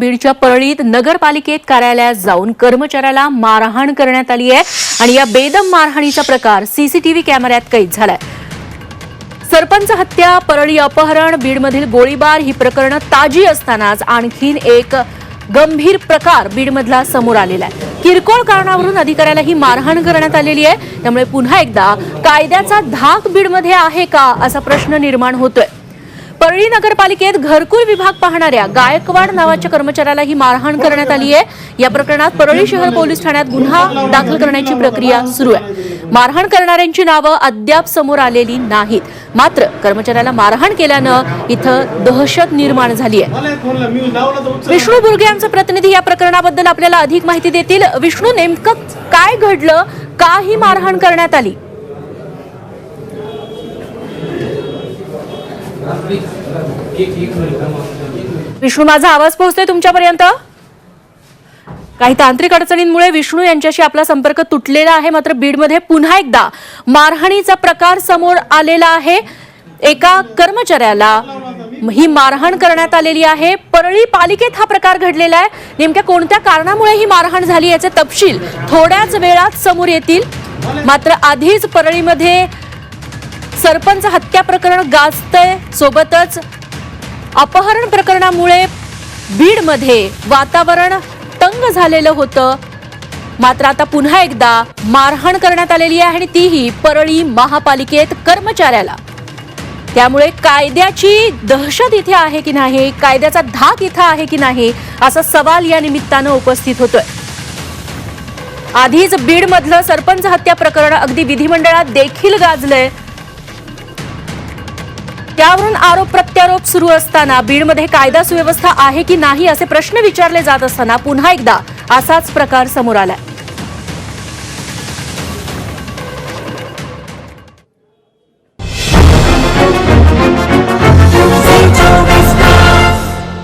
बीडच्या परळीत नगरपालिकेत कार्यालयात जाऊन कर्मचाऱ्याला मारहाण करण्यात आली आहे आणि या बेदम मारहाणीचा प्रकार सीसीटीव्ही कॅमेऱ्यात कैद झालाय. सरपंच हत्या परळी अपहरण बीडमधील गोळीबार ही प्रकरणं ताजी असतानाच आणखीन एक गंभीर प्रकार बीडमधला समोर आलेला आहे. किरकोळ कारणावरून अधिकाऱ्याला ही मारहाण करण्यात आलेली आहे. त्यामुळे पुन्हा एकदा कायद्याचा धाक बीडमध्ये आहे का असा प्रश्न निर्माण होतोय. परळी नगरपालिकेत घरकुल विभाग पाहणाऱ्या गायकवाड नावाच्या कर्मचाऱ्याला ही मारहाण करण्यात आली आहे. या प्रकरणात परळी शहर पोलीस ठाण्यात गुन्हा दाखल करण्याची प्रक्रिया सुरू आहे. मारहाण करणाऱ्यांची नावं अद्याप समोर आलेली नाहीत. मात्र कर्मचाऱ्याला मारहाण केल्यानं इथं दहशत निर्माण झाली आहे. विष्णू बुर्गे यांचे प्रतिनिधी या प्रकरणाबद्दल आपल्याला अधिक माहिती देतील. विष्णू नेमकं काय घडलं? का ही मारहाण करण्यात आली? विष्णू माझा आवाज पोहोचतोय तुमच्यापर्यंत? काही तांत्रिक अडचणींमुळे विष्णू यांच्याशी आपला संपर्क तुटलेला आहे मात्र बीडमध्ये पुन्हा एकदा मारहाणीचा प्रकार समोर आलेला आहे. एका कर्मचाऱ्याला ही मारहाण करण्यात आलेली आहे. परळी पालिकेत हा प्रकार घडलेला आहे. नेमक्या कोणत्या कारणामुळे ही मारहाण झाली याचे तपशील थोड्याच वेळात समोर येतील. मात्र आधीच परळीमध्ये सरपंच हत्या प्रकरण गाजतंय. सोबतच अपहरण प्रकरणामुळे बीडमध्ये वातावरण तंग झालेलं होतं. मात्र आता पुन्हा एकदा मारहाण करण्यात आलेली आहे आणि तीही परळी महापालिकेत कर्मचाऱ्याला. त्यामुळे कायद्याची दहशत इथे आहे की नाही? कायद्याचा धाक इथं आहे की नाही? असा सवाल या निमित्तानं उपस्थित होतोय. आधीच बीडमधलं सरपंच हत्या प्रकरण अगदी विधिमंडळात देखील गाजलंय. त्यावरून आरोप प्रत्यारोप सुरू असताना बीडमध्ये कायदा सुव्यवस्था आहे की नाही असे प्रश्न विचारले जात असताना पुन्हा एकदा असाच प्रकार समोर आलाय.